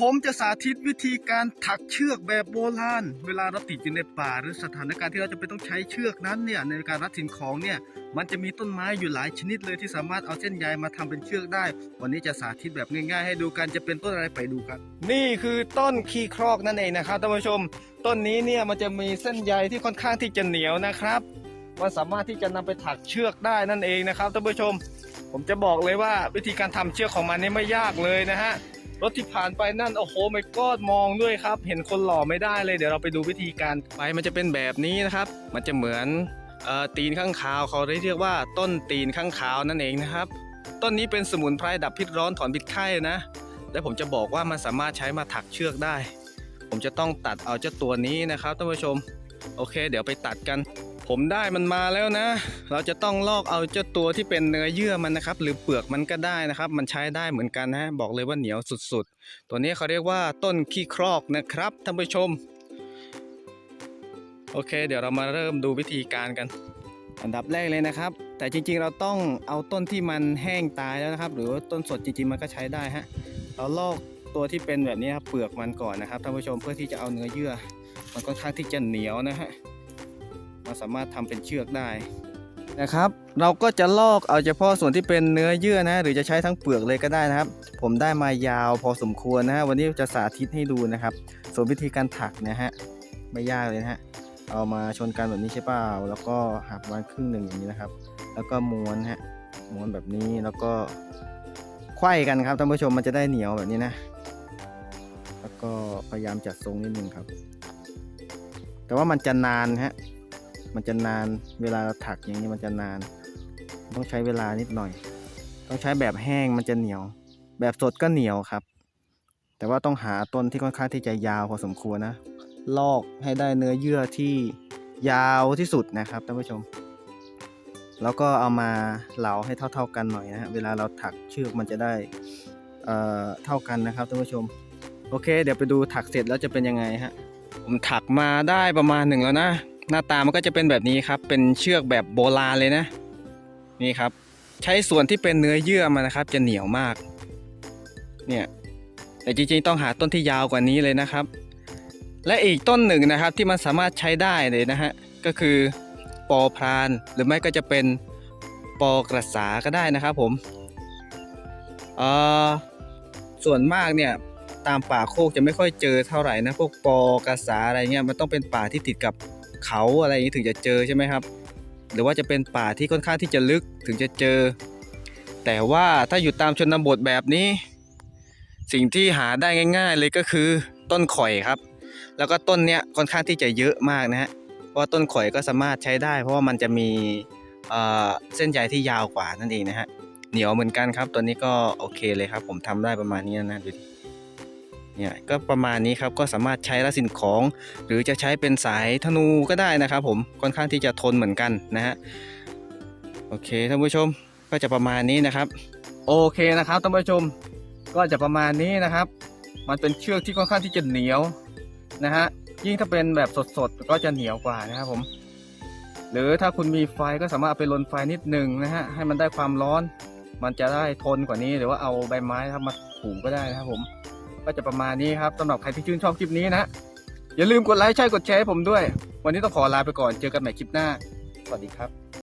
ผมจะสาธิตวิธีการถักเชือกแบบโบราณ เวลาเราติดอยู่ในป่าหรือสถานการณ์ที่เราจะเป็นต้องใช้เชือกนั้นเนี่ยในการรัดสิ่งของเนี่ยมันจะมีต้นไม้อยู่หลายชนิดเลยที่สามารถเอาเส้นใยมาทำเป็นเชือกได้ วันนี้จะสาธิตแบบง่ายๆ ให้ดูกันจะเป็นต้นอะไรไปดูกัน นี่คือต้นขี้ครอกนั่นเองนะครับท่านผู้ชม ต้นนี้เนี่ยมันจะมีเส้นใยที่ค่อนข้างที่จะเหนียวนะครับมันสามารถที่จะนำไปถักเชือกได้นั่นเองนะครับท่านผู้ชม ผมจะบอกเลยว่าวิธีการทำเชือกของมันนี่ไม่ยากเลยนะฮะ รถที่ผ่านไปนั่นโอ้โหไม่กอดมองด้วยครับ เห็นคนหล่อไม่ได้เลยเดี๋ยวเราไปดูวิธีการไปมันจะเป็นแบบนี้นะครับ มันจะเหมือนออตีนข้างขาวเขาเรียกว่าต้นตีนข้างขาวนั่นเองนะครับ ต้นนี้เป็นสมุนไพรดับพิษร้อนถอนพิษไข้นะ และผมจะบอกว่ามันสามารถใช้มาถักเชือกได้ ผมจะต้องตัดเอาเจ้าตัวนี้นะครับท่านผู้ชม โอเค เดี๋ยวไปตัดกัน ผมได้มันมาแล้วนะ เราจะต้องลอกเอาเจ้าตัวที่เป็นเนื้อเยื่อมันนะครับ หรือเปลือกมันก็ได้นะครับ มันใช้ได้เหมือนกันนะบอกเลยว่าเหนียวสุดๆ ตัวนี้เขาเรียกว่าต้นขี้ครอกนะครับท่านผู้ชม โอเค เดี๋ยวเรามาเริ่มดูวิธีการกัน อันดับแรกเลยนะครับ แต่จริงๆเราต้องเอาต้นที่มันแห้งตายแล้วนะครับ หรือว่าต้นสดจริงๆมันก็ใช้ได้ฮะเราลอกตัวที่เป็นแบบนี้ครับเปลือกมันก่อนนะครับท่านผู้ชมเพื่อที่จะเอาเนื้อเยื่อ มันค่อนข้างที่จะเหนียวนะฮะ มันสามารถทำเป็นเชือกได้นะครับ เราก็จะลอกเอาเฉพาะส่วนที่เป็นเนื้อเยื่อนะ หรือจะใช้ทั้งเปลือกเลยก็ได้นะครับ ผมได้มายาวพอสมควรนะฮะวันนี้จะสาธิตให้ดูนะครับ ส่วนวิธีการถักนะฮะไม่ยากเลยนะฮะเอามาชนกันแบบนี้ใช่เปล่าแล้วก็หักมันครึ่งหนึ่งอย่างนี้นะครับ แล้วก็ม้วนฮะม้วนแบบนี้แล้วก็ไขว้กันครับท่านผู้ชมมันจะได้เหนียวแบบนี้นะ แล้วก็พยายามจัดทรงนิดนึงครับ แต่ว่ามันจะนานฮะ มันจะนานเวลาเราถักอย่างนี้มันจะนาน ต้องใช้เวลานิดหน่อย ต้องใช้แบบแห้งมันจะเหนียว แบบสดก็เหนียวครับ แต่ว่าต้องหาต้นที่ค่อนข้างที่จะยาวพอสมควรนะ ลอกให้ได้เนื้อเยื่อที่ยาวที่สุดนะครับท่านผู้ชม แล้วก็เอามาเหลาให้เท่า ๆกันหน่อยนะฮะเวลาเราถักเชือกมันจะได้เอ่อเท่ากันนะครับท่านผู้ชม โอเค เดี๋ยวไปดูถักเสร็จแล้วจะเป็นยังไงฮะผมถักมาได้ประมาณหนึ่งแล้วนะ หน้าตามันก็จะเป็นแบบนี้ครับ เป็นเชือกแบบโบราณเลยนะ นี่ครับ ใช้ส่วนที่เป็นเนื้อเยื่อมันนะครับ จะเหนียวมาก เนี่ยแต่จริงๆต้องหาต้นที่ยาวกว่านี้เลยนะครับ และอีกต้นหนึ่งนะครับที่มันสามารถใช้ได้เลยนะฮะก็คือปอพรานหรือไม่ก็จะเป็นปอกระสาก็ได้นะครับผมเอ่อส่วนมากเนี่ยตามป่าโคกจะไม่ค่อยเจอเท่าไหร่นะพวกปอกระสาอะไรเงี้ยมันต้องเป็นป่าที่ติดกับ เขาอะไรอย่างนี้ถึงจะเจอใช่ไหมครับ หรือว่าจะเป็นป่าที่ค่อนข้างที่จะลึกถึงจะเจอ แต่ว่าถ้าอยู่ตามชนบทแบบนี้ สิ่งที่หาได้ง่าย ๆ เลยก็คือต้นข่อยครับ แล้วก็ต้นเนี้ยค่อนข้างที่จะเยอะมากนะฮะเพราะว่าต้นข่อยก็สามารถใช้ได้ เพราะว่ามันจะมีเอ่อเส้นใยที่ยาวกว่านั่นเองนะฮะเหนียวเหมือนกันครับตัวนี้ก็โอเคเลยครับ ผมทำได้ประมาณนี้นะดูดิ เนี่ยก็ประมาณนี้ครับก็สามารถใช้ละสิ่งของ หรือจะใช้เป็นสายธนูก็ได้นะครับ ผมค่อนข้างที่จะทนเหมือนกันนะฮะโอเคท่านผู้ชมก็จะประมาณนี้นะครับ โอเคนะครับท่านผู้ชมก็จะประมาณนี้นะครับ มันเป็นเชือกที่ค่อนข้างที่จะเหนียวนะฮะยิ่งถ้าเป็นแบบสดๆก็จะเหนียวกว่านะครับผม หรือถ้าคุณมีไฟก็สามารถเอาไปลนไฟนิดหนึ่งนะฮะให้มันได้ความร้อน มันจะได้ทนกว่านี้หรือว่าเอาใบไม้ครับมาถูก็ได้นะครับผม ก็จะประมาณนี้ครับสำหรับใครที่ชื่นชอบคลิปนี้นะ อย่าลืมกดไลค์ใช่กดแชร์ให้ผมด้วย วันนี้ต้องขอลาไปก่อนเจอกันใหม่คลิปหน้า สวัสดีครับ